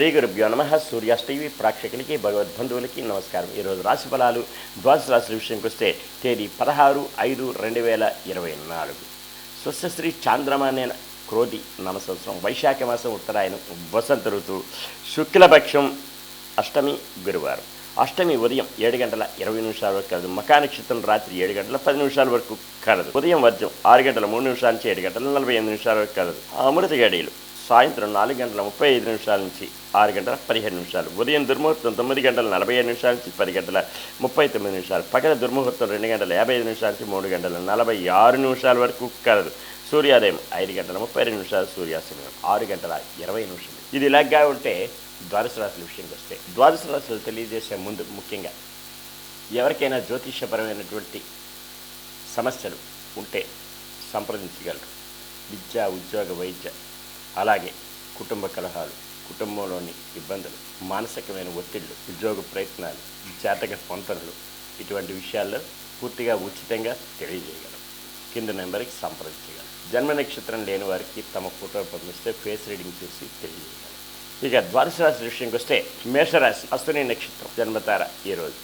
శ్రీ గురుభ్యో నమ సూర్యాష్టవి ప్రేక్షకులకి భగవద్బంధువులకి నమస్కారం. ఈరోజు రాశి ఫలాలు ద్వాదశ రాశుల విషయంకి వస్తే తేదీ పదహారు ఐదు రెండు వేల ఇరవై నాలుగు. స్వస్థశ్రీ చాంద్రమానేన క్రోధి నమ సంవత్సరం వైశాఖ మాసం ఉత్తరాయణం వసంత ఋతువు శుక్లపక్షం అష్టమి గురువారం. అష్టమి ఉదయం ఏడు గంటల ఇరవై నిమిషాల వరకు కలదు. మకా నక్షత్రం రాత్రి ఏడు గంటల పది నిమిషాల వరకు కలదు. ఉదయం వర్జం ఆరు గంటల మూడు నిమిషాల నుంచి ఏడు గంటల నలభై ఎనిమిది నిమిషాల వరకు కలదు. అమృత గడియలు సాయంత్రం నాలుగు గంటల ముప్పై ఐదు నిమిషాల నుంచి ఆరు గంటల పదిహేను నిమిషాలు. ఉదయం దుర్ముహూర్తం తొమ్మిది గంటల నలభై ఐదు నిమిషాల నుంచి పది గంటల ముప్పై తొమ్మిది నిమిషాలు. పగల దుర్ముహూర్తం రెండు గంటల యాభై ఐదు నిమిషాల నుంచి మూడు గంటల నలభై ఆరు నిమిషాల వరకు కలదు. సూర్యోదయం ఐదు గంటల ముప్పై రెండు నిమిషాలు సూర్యాస్తమయం. ఆరు గంటల ఇరవై నిమిషాలు ఇది ఇలాగా ఉంటే ద్వాదశ రాశుల విషయంకి వస్తే ద్వాదశ రాశులు తెలియజేసే ముందు ముఖ్యంగా ఎవరికైనా జ్యోతిషపరమైనటువంటి సమస్యలు ఉంటే సంప్రదించగలరు. విద్య ఉద్యోగ వైద్య అలాగే కుటుంబ కలహాలు కుటుంబంలోని ఇబ్బందులు మానసికమైన ఒత్తిళ్ళు ఉద్యోగ ప్రయత్నాలు జాతక పొంతనలు ఇటువంటి విషయాల్లో పూర్తిగా ఉచితంగా తెలియజేయగలరు కింద నెంబర్కి సంప్రదించగలరు జన్మ నక్షత్రం లేని వారికి తమ ఫోటో పంపిస్తే ఫేస్ రీడింగ్ చూసి తెలియజేయగలరు ఇక ద్వాదశ రాశి విషయంకి వస్తే మేషరాశి అశ్విని నక్షత్రం జన్మతార ఈరోజు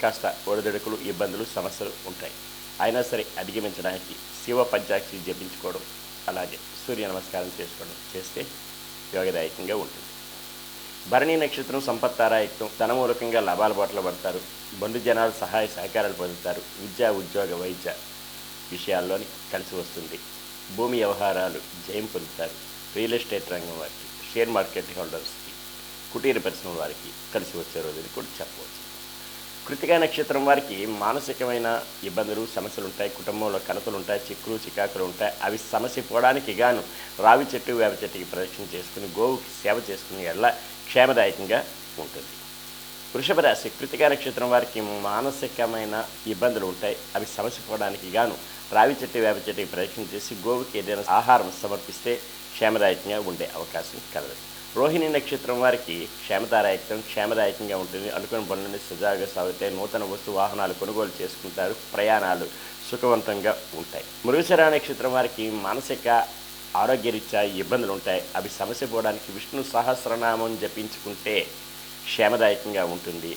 కాస్త ఒడిదొడుకులు ఇబ్బందులు సమస్యలు ఉంటాయి. అయినా సరే అధిగమించడానికి శివ పంచాక్షి జపించుకోవడం అలాగే సూర్య నమస్కారం చేసుకోవడం చేస్తే యోగదాయకంగా ఉంటుంది. భరణి నక్షత్రం సంపత్తారాయత్వం ధనమూలకంగా లాభాల బాటలు పడతారు. బంధు జనాలు సహాయ సహకారాలు పొందుతారు. విద్యా ఉద్యోగ వైద్య విషయాల్లోని కలిసి వస్తుంది. భూమి వ్యవహారాలు జయం పొందుతారు. రియల్ ఎస్టేట్ రంగం వారికి షేర్ మార్కెట్ హోల్డర్స్కి కుటీర పరిశ్రమ వారికి కలిసి వచ్చే రోజుని కూడా చెప్పవచ్చు. కృతికా నక్షత్రం వారికి మానసికమైన ఇబ్బందులు సమస్యలు ఉంటాయి కుటుంబంలో కలతలు ఉంటాయి చిక్కులు చికాకులు ఉంటాయి అవి సమస్య పోవడానికి గాను రావి చెట్టు వేప చెట్టుకి ప్రదక్షిణ చేసుకుని గోవుకి సేవ చేసుకుని ఎల్ల క్షేమదాయకంగా ఉంటుంది. వృషభ రాశి కృతికా నక్షత్రం వారికి మానసికమైన ఇబ్బందులు ఉంటాయి అవి సమస్య పోవడానికి గాను రావి చెట్టు వేప చెట్టుకి ప్రదక్షిణ చేసి గోవుకి ఏదైనా ఆహారం సమర్పిస్తే క్షేమదాయకంగా ఉండే అవకాశం కలదు. రోహిణి నక్షత్రం వారికి క్షేమదాయకం క్షేమదాయకంగా ఉంటుంది. అనుకున్న పనులని సజావుగా సాగుతాయి నూతన వస్తు వాహనాలు కొనుగోలు చేసుకుంటారు. ప్రయాణాలు సుఖవంతంగా ఉంటాయి. మృగశిర నక్షత్రం వారికి మానసిక ఆరోగ్యరీత్యా ఇబ్బందులు ఉంటాయి అవి సమస్య పోవడానికి విష్ణు సహస్రనామం జపించుకుంటే క్షేమదాయకంగా ఉంటుంది.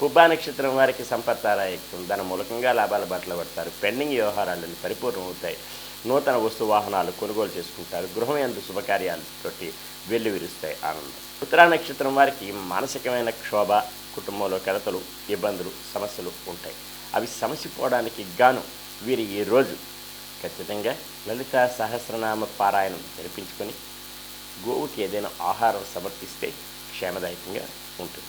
పుబ్బా నక్షత్రం వారికి సంపత్తారాయకం దాని మూలకంగా లాభాల బాటలు పడతారు. పెండింగ్ వ్యవహారాలను పరిపూర్ణమవుతాయి నూతన వస్తు వాహనాలు కొనుగోలు చేసుకుంటారు. గృహం ఎందు శుభకార్యాలతోటి వెళ్ళి విరుస్తాయి. ఆనందం. ఉత్తరా నక్షత్రం వారికి మానసికమైన క్షోభ కుటుంబంలో కలతలు ఇబ్బందులు సమస్యలు ఉంటాయి. అవి సమస్య పోవడానికి గాను వీరు ఈ రోజు ఖచ్చితంగా లలిత సహస్రనామ పారాయణం జరిపించుకొని గోవుకి ఏదైనా ఆహారం సమర్పిస్తే క్షేమదాయకంగా ఉంటుంది.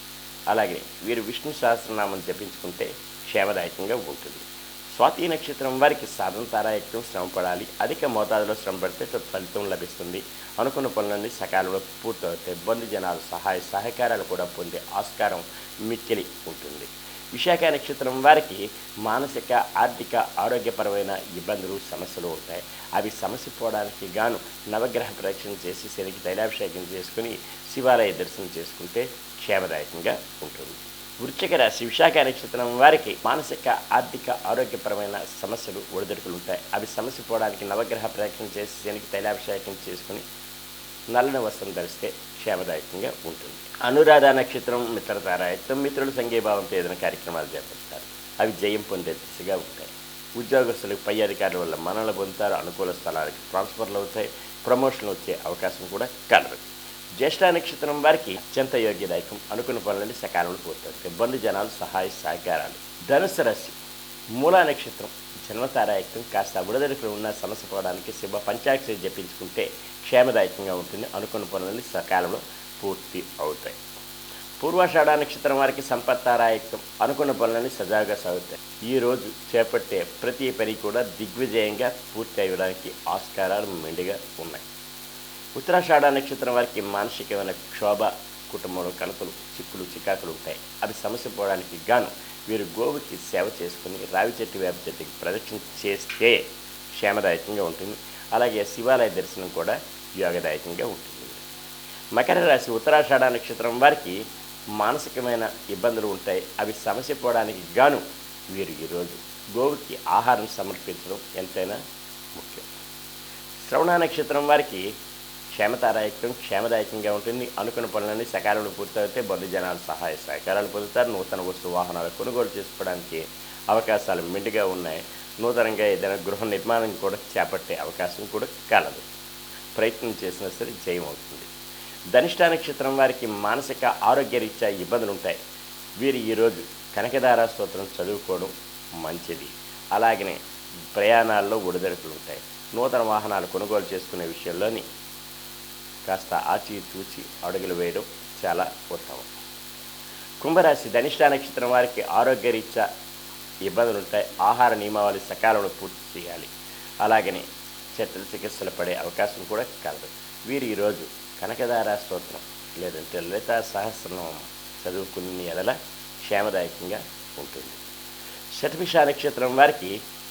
అలాగే వీరు విష్ణు సహస్రనామం జపించుకుంటే క్షేమదాయకంగా ఉంటుంది. స్వాతి నక్షత్రం వారికి సాధన తారాయత్నం శ్రమ పడాలి. అధిక మోతాదులో శ్రమ పడితే తత్ఫలితం లభిస్తుంది. అనుకున్న పనులన్నీ సకాలంలో పూర్తవుతాయి. బంధు జనాలు సహాయ సహకారాలు కూడా పొందే ఆస్కారం మిక్కిలి ఉంటుంది. విశాఖ నక్షత్రం వారికి మానసిక ఆర్థిక ఆరోగ్యపరమైన ఇబ్బందులు సమస్యలు ఉంటాయి. అవి సమస్య పోవడానికి గాను నవగ్రహ ప్రదక్షిణ చేసి శనికి తైలాభిషేకం చేసుకుని శివాలయ దర్శనం చేసుకుంటే క్షేమదాయకంగా ఉంటుంది. వృచ్చిక రాశి విశాఖ నక్షత్రం వారికి మానసిక ఆర్థిక ఆరోగ్యపరమైన సమస్యలు ఒడిదొడుకులు ఉంటాయి. అవి సమస్య పోవడానికి నవగ్రహ ప్రయత్నం చేసి శనికి తైలాభిషేకం చేసుకుని నల్లని వస్త్రం ధరిస్తే క్షేమదాయకంగా ఉంటుంది. అనురాధ నక్షత్రం మిత్రతారాయత్వం మిత్రులు సంఘీభావంతో ఏదైనా కార్యక్రమాలు చేపడతారు. అవి జయం పొందే దిశగా ఉంటాయి. ఉద్యోగస్తులకు పై అధికారుల వల్ల మనలు పొందుతారు అనుకూల స్థలాలకు ట్రాన్స్ఫర్లు అవుతాయి ప్రమోషన్లు వచ్చే అవకాశం కూడా కలదు. జ్యేష్ఠ నక్షత్రం వారికి అత్యంత యోగ్యదాయకం అనుకున్న పనులని సకాలంలో పూర్తవుతాయి ఇబ్బంది జనాలు సహాయ సహకారాలు. ధనుసు రాశి. మూలా నక్షత్రం. జన్మతారాయకం కాస్త విడుదలకు ఉన్న సమస్య పోవడానికి శుభ పంచాక్షరి జపించుకుంటే క్షేమదాయకంగా ఉంటుంది అనుకున్న పనులని సకాలంలో పూర్తి అవుతాయి. పూర్వాషాఢ నక్షత్రం వారికి సంపత్తారాయకం అనుకున్న పనులని సజావుగా సాగుతాయి. ఈ రోజు చేపట్టే ప్రతి పని కూడా దిగ్విజయంగా పూర్తి అయ్యడానికి ఆస్కారాలు మెండుగా ఉన్నాయి. ఉత్తరాషాఢ నక్షత్రం వారికి మానసికమైన క్షోభ కుటుంబంలో కనుకలు చిక్కులు చికాకులు ఉంటాయి. అవి సమస్య పోవడానికి గాను వీరు గోవుకి సేవ చేసుకుని రావి చెట్టు వేప చెట్టుకి ప్రదక్షిణ చేస్తే క్షేమదాయకంగా ఉంటుంది. అలాగే శివాలయ దర్శనం కూడా యోగదాయకంగా ఉంటుంది. మకర రాశి ఉత్తరాషాఢ నక్షత్రం వారికి మానసికమైన ఇబ్బందులు ఉంటాయి. అవి సమస్య పోవడానికి గాను వీరు ఈరోజు గోవుకి ఆహారం సమర్పించడం ఎంతైనా ముఖ్యం. శ్రవణ నక్షత్రం వారికి క్షేమతారాయకం క్షేమదాయకంగా ఉంటుంది. అనుకున్న పనులన్నీ సకాలంలో పూర్తయితే బొద్దు జనాలు సహాయ సహకారాలు పొందుతారు. నూతన వస్తు వాహనాలు కొనుగోలు చేసుకోవడానికి అవకాశాలు మెండుగా ఉన్నాయి. నూతనంగా ఏదైనా గృహ నిర్మాణం కూడా చేపట్టే అవకాశం కూడా కలదు. ప్రయత్నం చేసినా సరే జయం అవుతుంది. ధనిష్ట నక్షత్రం వారికి మానసిక ఆరోగ్యరీత్యా ఇబ్బందులు ఉంటాయి వీరు ఈరోజు కనకదార స్తోత్రం చదువుకోవడం మంచిది. అలాగనే ప్రయాణాల్లో ఒడిదడుకులు ఉంటాయి నూతన వాహనాలు కొనుగోలు చేసుకునే విషయంలోని కాస్త ఆచి చూచి అడుగులు వేయడం చాలా ఉత్తమం. కుంభరాశి ధనిష్ట నక్షత్రం వారికి ఆరోగ్యరీత్యా ఇబ్బందులు ఉంటాయి ఆహార నియమావళి సకాలంలో పూర్తి చేయాలి. అలాగనే చెట్ల చికిత్సలు పడే అవకాశం కూడా కలదు. వీరు ఈరోజు కనకదార స్తోత్రం లేదంటే లలిత సహస్రనామం చదువుకుని ఎడల క్షేమదాయకంగా ఉంటుంది. శతభిష నక్షత్రం వారికి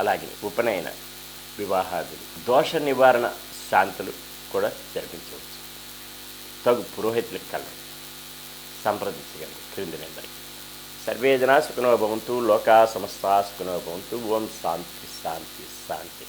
అలాగే ఉపనయన వివాహాదులు దోష నివారణ శాంతులు కూడా జరిపించవచ్చు. తగు పురోహితులకు కలరు సంప్రదించగలరు క్రింది నెంబర్కి సర్వే జనా సుఖనో భవంతు లోకా సమస్త సుఖనో భవంతు ఓం శాంతి శాంతి శాంతి.